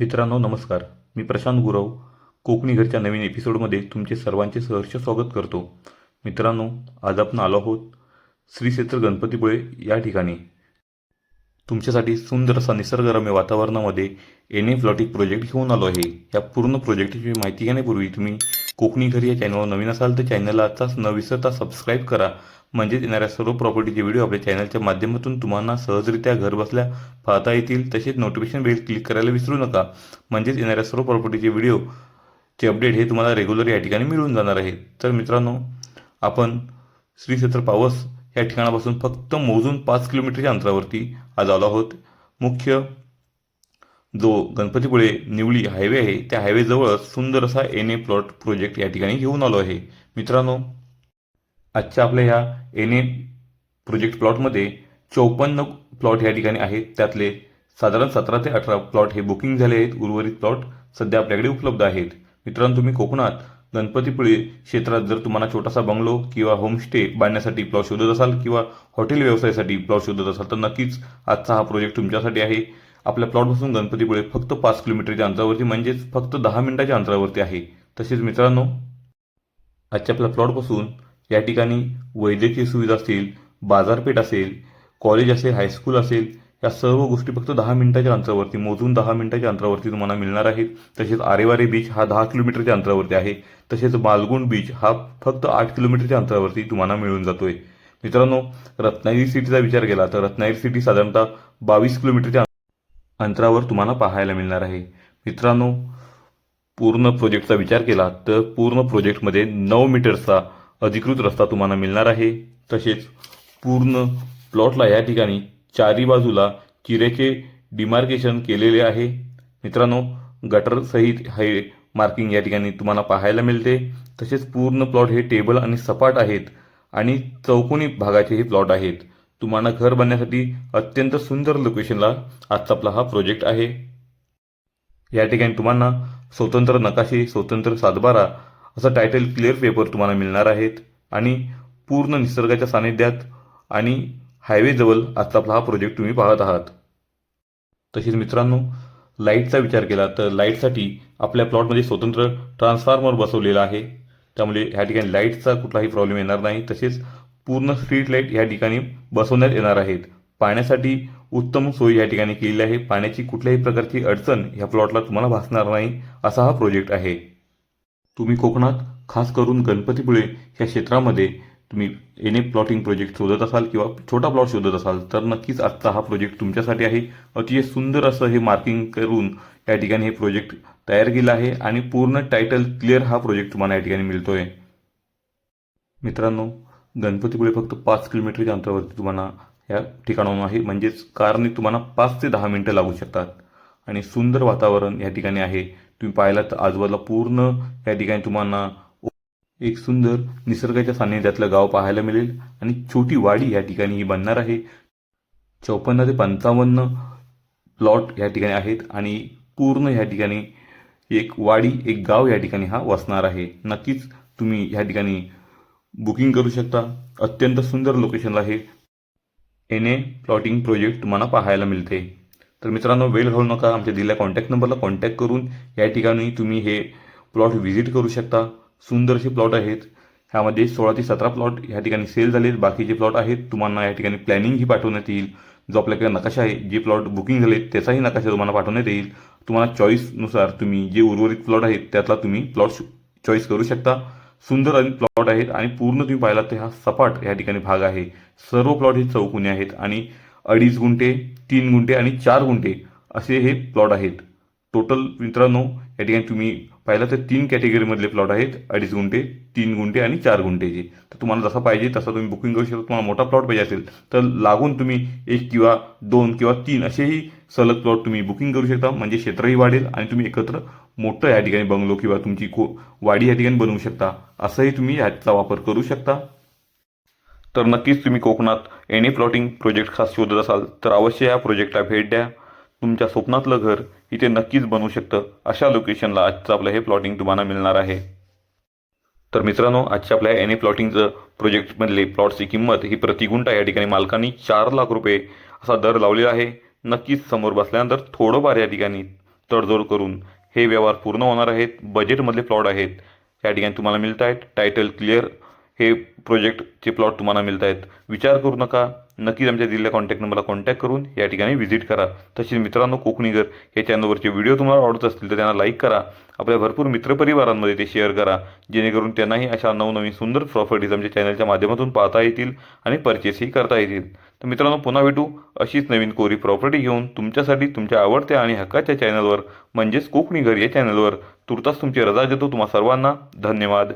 मित्रांनो नमस्कार. मी प्रशांत गुरव. कोकणी घरच्या नवीन एपिसोडमध्ये तुमचे सर्वांचे सहर्ष स्वागत करतो. मित्रांनो आज आपण आलो आहोत श्री क्षेत्र गणपतीपुळे या ठिकाणी. तुमच्यासाठी सुंदर असा निसर्गरम्य वातावरणामध्ये एन ए फ्लॉटिक प्रोजेक्ट घेऊन आलो आहे. या पूर्ण प्रोजेक्टची माहिती घेण्यापूर्वी तुम्ही कोकणी घरी या चॅनलवर नवीन असाल तर चॅनलला आताच न विसरता सबस्क्राईब करा. म्हणजेच येणाऱ्या सर्व प्रॉपर्टीचे व्हिडिओ आपल्या चॅनलच्या माध्यमातून तुम्हाला सहजरित्या घरबसल्या पाहता येतील. तसेच नोटिफिकेशन बेल क्लिक करायला विसरू नका. म्हणजेच येणाऱ्या सर्व प्रॉपर्टीचे व्हिडिओचे अपडेट हे तुम्हाला रेग्युलर या ठिकाणी मिळून जाणार आहे. तर मित्रांनो आपण श्री क्षेत्र पावस या ठिकाणापासून फक्त मोजून पाच किलोमीटरच्या अंतरावरती आज आलो आहोत. मुख्य जो गणपतीपुळे निवळी हायवे आहे त्या हायवेजवळच सुंदर असा एन ए प्लॉट प्रोजेक्ट या ठिकाणी घेऊन आलो आहे. मित्रांनो आजच्या आपल्या ह्या एन ए प्रोजेक्ट प्लॉटमध्ये चौपन्न प्लॉट या ठिकाणी आहेत. त्यातले साधारण सतरा ते अठरा प्लॉट हे बुकिंग झाले आहेत. उर्वरित प्लॉट सध्या आपल्याकडे उपलब्ध आहेत. मित्रांनो तुम्ही कोकणात गणपतीपुळे क्षेत्रात जर तुम्हाला छोटासा बंगलो किंवा होमस्टे बांधण्यासाठी प्लॉट शोधत असाल किंवा हॉटेल व्यवसायासाठी प्लॉट शोधत असाल तर नक्कीच आजचा हा प्रोजेक्ट तुमच्यासाठी आहे. आपल्या प्लॉटपासून गणपतीपुळे फक्त पाच किलोमीटरच्या अंतरावरती म्हणजेच फक्त दहा मिनिटाच्या अंतरावरती आहे. तसेच मित्रांनो आजच्या आपल्या प्लॉटपासून या ठिकाणी वैद्यकीय सुविधा असतील बाजारपेठ असेल कॉलेज असेल हायस्कूल असेल या सर्व गोष्टी फक्त दहा मिनिटाच्या अंतरावरती मोजून दहा मिनिटाच्या अंतरावरती तुम्हाला मिळणार आहेत. तसेच आरेवारे बीच हा दहा किलोमीटरच्या अंतरावरती आहे. तसेच बालगुण बीच हा फक्त आठ किलोमीटरच्या अंतरावरती तुम्हाला मिळून जातोय. मित्रांनो रत्नागिरी सिटीचा विचार केला तर रत्नागिरी सिटी साधारणतः बावीस किलोमीटरच्या अंतरावर तुम्हाला पाहायला मिळणार आहे. मित्रांनो पूर्ण प्रोजेक्टचा विचार केला तर पूर्ण प्रोजेक्टमध्ये नऊ मीटरचा अधिकृत रस्ता तुम्हाला मिळणार आहे. तसेच पूर्ण प्लॉटला या ठिकाणी चारी बाजूला चिरेचे डिमार्केशन केलेले आहे. मित्रांनो गटरसहित हे मार्किंग या ठिकाणी तुम्हाला पाहायला मिळते. तसेच पूर्ण प्लॉट हे टेबल आणि सपाट आहेत आणि चौकोनी भागाचे हे प्लॉट आहेत. तुम्हाला घर बांधण्यासाठी अत्यंत सुंदर लोकेशनला आजचा आपला हा प्रोजेक्ट आहे. या ठिकाणी तुम्हाला स्वतंत्र नकाशे स्वतंत्र सातबारा असं टायटल क्लिअर पेपर तुम्हाला मिळणार आहेत. आणि पूर्ण निसर्गाच्या सानिध्यात आणि हायवेजवळ आजचा आपला हा प्रोजेक्ट तुम्ही पाहत आहात. तसेच मित्रांनो लाईटचा विचार केला तर लाईटसाठी आपल्या प्लॉटमध्ये स्वतंत्र ट्रान्सफॉर्मर बसवलेला आहे. त्यामुळे ह्या ठिकाणी लाईटचा कुठलाही प्रॉब्लेम येणार नाही. तसेच पूर्ण स्ट्रीट लाइट या ठिकाणी बसवण्यात येणार आहेत. पाण्यासाठी उत्तम सोय या ठिकाणी केलेली आहे. पाण्याची कुठल्याही प्रकारची अडचण ह्या प्लॉटला तुम्हाला भासणार नाही असा हा प्रोजेक्ट आहे. तुम्ही कोकणात खास करून गणपतीपुळे या क्षेत्रामध्ये तुम्ही एने प्लॉटिंग प्रोजेक्ट शोधत असाल किंवा छोटा प्लॉट शोधत असाल तर नक्कीच आजचा हा प्रोजेक्ट तुमच्यासाठी आहे. अतिशय सुंदर असं हे मार्किंग करून या ठिकाणी हे प्रोजेक्ट तयार केलं आहे आणि पूर्ण टायटल क्लिअर हा प्रोजेक्ट तुम्हाला या ठिकाणी मिळतोय. मित्रांनो गणपतीपुळे फक्त पाच किलोमीटरच्या अंतरावरती तुम्हाला या ठिकाणाहून आहे म्हणजेच कारने तुम्हाला पाच ते दहा मिनटं लागू शकतात. आणि सुंदर वातावरण या ठिकाणी आहे. तुम्ही पाहिलात तर आजूबाजूला पूर्ण या ठिकाणी तुम्हाला एक सुंदर निसर्गाच्या सान्निध्यातलं गाव पाहायला मिळेल. आणि छोटी वाडी या ठिकाणी ही बनणार आहे. चौपन्न ते पंचावन्न प्लॉट या ठिकाणी आहेत. आणि पूर्ण या ठिकाणी एक वाडी एक गाव या ठिकाणी हा वसणार आहे. नक्कीच तुम्ही ह्या ठिकाणी बुकिंग करू शकता. अत्यंत सुंदर लोकेशनला आहे एन ए प्लॉटिंग प्रोजेक्ट तुम्हाला पाहायला मिळते. तर मित्रांनो वेळ घालू नका. आमच्या दिलेल्या कॉन्टॅक्ट नंबरला कॉन्टॅक्ट करून या ठिकाणी तुम्ही हे प्लॉट व्हिजिट करू शकता. सुंदर असे प्लॉट आहेत. ह्यामध्ये सोळा ते सतरा प्लॉट ह्या ठिकाणी सेल झालेत. बाकीचे प्लॉट आहेत तुम्हाला या ठिकाणी प्लॅनिंगही पाठवण्यात येईल. जो आपल्याकडे नकाशा आहे जे प्लॉट बुकिंग झाले त्याचाही नकाशा तुम्हाला पाठवण्यात येईल. तुम्हाला चॉईसनुसार तुम्ही जे उर्वरित प्लॉट आहेत त्यातला तुम्ही प्लॉट चॉईस करू शकता. सुंदर आणि प्लॉट आहेत आणि पूर्ण तुम्ही पाहिलात तर हा सपाट या ठिकाणी भाग आहे. सर्व प्लॉट हे चौकोनी आहेत आणि अडीच गुंठे तीन गुंठे आणि चार गुंठे असे हे प्लॉट आहेत. टोटल मित्रांनो या ठिकाणी तुम्ही पाहिला तर तीन कॅटेगरीमधले प्लॉट आहेत. अडीच गुंठे तीन गुंठे आणि चार गुंठेचे. तर तुम्हाला जसा पाहिजे तसा तुम्ही बुकिंग करू शकता. तुम्हाला मोठा प्लॉट पाहिजे असेल तर लागून तुम्ही एक किंवा दोन किंवा तीन असेही सलग प्लॉट तुम्ही बुकिंग करू शकता. म्हणजे क्षेत्रही वाढेल आणि तुम्ही एकत्र मोठं या ठिकाणी बंगलो किंवा तुमची को वाडी या ठिकाणी बनवू शकता. असंही तुम्ही ह्याचा वापर करू शकता. तर नक्कीच तुम्ही कोकणात एनी प्लॉटिंग प्रोजेक्ट खास शोधत असाल तर अवश्य या प्रोजेक्टला भेट द्या. तुमच्या स्वप्नातलं घर इथे नक्कीच बनवू शकतं. अशा लोकेशनला आजचं आपलं हे प्लॉटिंग तुम्हाला मिळणार आहे. तर मित्रांनो आजच्या आपल्या एनी प्लॉटिंगचं प्रोजेक्टमधले प्लॉटची किंमत ही प्रतिगुंटा या ठिकाणी मालकांनी चार लाख रुपये असा दर लावलेला आहे. नक्कीच समोर बसल्यानंतर थोडंफार या ठिकाणी तडजोड करून हे व्यवहार पूर्ण होणार आहेत. बजेटमधले प्लॉट आहेत. या ठिकाणी तुम्हाला मिळत आहेत टायटल क्लिअर हे प्रोजेक्टचे प्लॉट तुम्हाला मिळत आहेत विचार करू नका. नक्कीच आमच्या दिलेल्या कॉन्टॅक्ट नंबरला कॉन्टॅक्ट करून या ठिकाणी व्हिजिट करा. तसेच मित्रांनो कोकणीगर या चॅनलवरचे व्हिडिओ तुम्हाला आवडत असतील तर त्यांना लाईक करा. आपल्या भरपूर मित्रपरिवारांमध्ये ते शेअर करा. जेणेकरून त्यांनाही अशा नवनवीन सुंदर प्रॉपर्टीज आमच्या चॅनलच्या माध्यमातून पाहता येतील आणि परचेसही करता येतील. तर मित्रांनो पुन्हा भेटू अशीच नवीन कोरी प्रॉपर्टी घेऊन तुमच्यासाठी तुमच्या आवडत्या आणि हक्काच्या चॅनलवर म्हणजेच कोकणी घर या चॅनलवर तुर्तास तुमची रजा देतो तुम्हा सर्वांना. धन्यवाद.